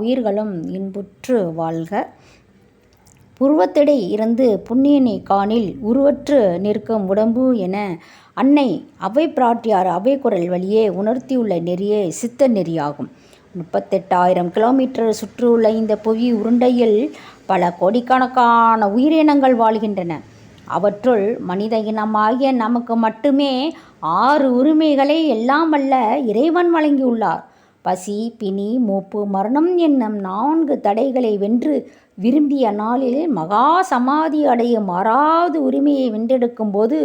உயிர்களும் இன்புற்று வாழ்க. புருவத்திடை இருந்து புண்ணியனை காணில் உருவற்று நிற்கும் உடம்பு என அன்னை அவை பிராட்டியார் அவை குரல் வழியே உணர்த்தியுள்ள நெறியே சித்த நெறியாகும். முப்பத்தெட்டாயிரம் கிலோமீட்டர் சுற்றியுள்ள இந்த புவி உருண்டையில் பல கோடிக்கணக்கான உயிரினங்கள் வாழ்கின்றன. அவற்றுள் மனித இனமாகிய நமக்கு மட்டுமே ஆறு உரிமைகளை எல்லாம் வல்ல இறைவன் வழங்கியுள்ளார். பசி பிணி மூப்பு மரணம் என்னும் நான்கு தடைகளை வென்று விரும்பிய நாளில் மகா சமாதி அடையும் ஆறாவது உரிமையை வென்றெடுக்கும் போது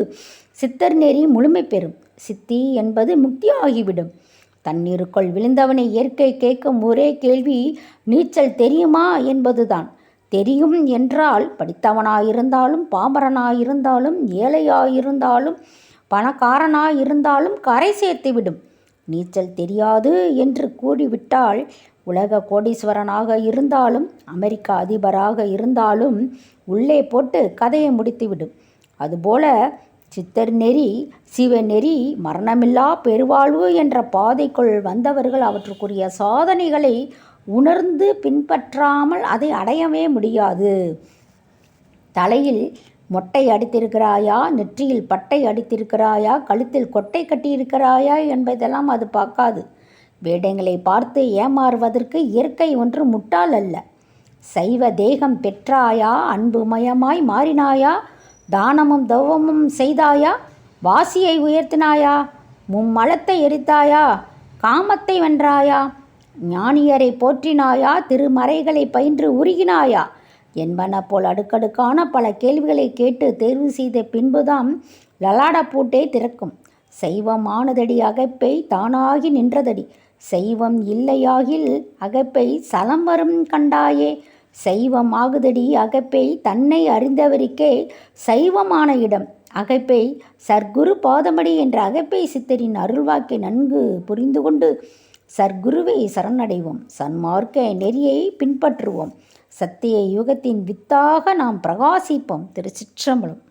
சித்தர் நெறி முழுமை பெறும். சித்தி என்பது முக்தி ஆகிவிடும் தண்ணீருக்குள் விழுந்தவனை இயற்கை கேட்கும் ஒரே கேள்வி நீச்சல் தெரியுமா என்பதுதான். தெரியும் என்றால் படித்தவனாயிருந்தாலும் பாமரனாயிருந்தாலும் ஏழையாயிருந்தாலும் பணக்காரனாயிருந்தாலும் கரை சேர்த்துவிடும். நீச்சல் தெரியாது என்று கூறிவிட்டால் உலக கோடீஸ்வரனாக இருந்தாலும் அமெரிக்க அதிபராக இருந்தாலும் உள்ளே போட்டு கதையை முடித்துவிடும். அதுபோல சித்தர் நெறி சிவநெறி மரணமில்லா பெருவாழ்வு என்ற பாதைக்குள் வந்தவர்கள் அவற்றுக்குரிய சாதனைகளை உணர்ந்து பின்பற்றாமல் அதை அடையவே முடியாது. தலையில் மொட்டை அடித்திருக்கிறாயா? நெற்றியில் பட்டை அடித்திருக்கிறாயா? கழுத்தில் கொட்டை கட்டியிருக்கிறாயா? என்பதெல்லாம் அது பார்க்காது. வேடங்களை பார்த்து ஏமாறுவதற்கு இயற்கை ஒன்று முட்டாள் அல்ல. சைவ தேகம் பெற்றாயா? அன்புமயமாய் மாறினாயா? தானமும் தவமும் செய்தாயா? வாசியை உயர்த்தினாயா? மும்மலத்தை எரித்தாயா? காமத்தை வென்றாயா? ஞானியரை போற்றினாயா? திருமறைகளை பயின்று உருகினாயா? என்பன போல் அடுக்கடுக்கான பல கேள்விகளை கேட்டு தேர்வு செய்த பின்புதான் லலாட பூட்டே திறக்கும். சைவமானதடி அகைப்பை தானாகி நின்றதடி. செய்வம் இல்லையாகில் அகைப்பை சலம் வரும் கண்டாயே. செய்வம் ஆகுதடி அகைப்பை தன்னை அறிந்தவருக்கே சைவமான இடம். அகைப்பை சர்க்குரு பாதமடி என்ற அகைப்பை சித்தரின் அருள்வாக்கை நன்கு புரிந்து கொண்டு சர்க்குருவை சரணடைவோம். சன்மார்க்க நெறியை பின்பற்றுவோம். சத்திய யுகத்தின் வித்தாக நாம் பிரகாசிப்போம். திருச்சிற்றம்பலம்.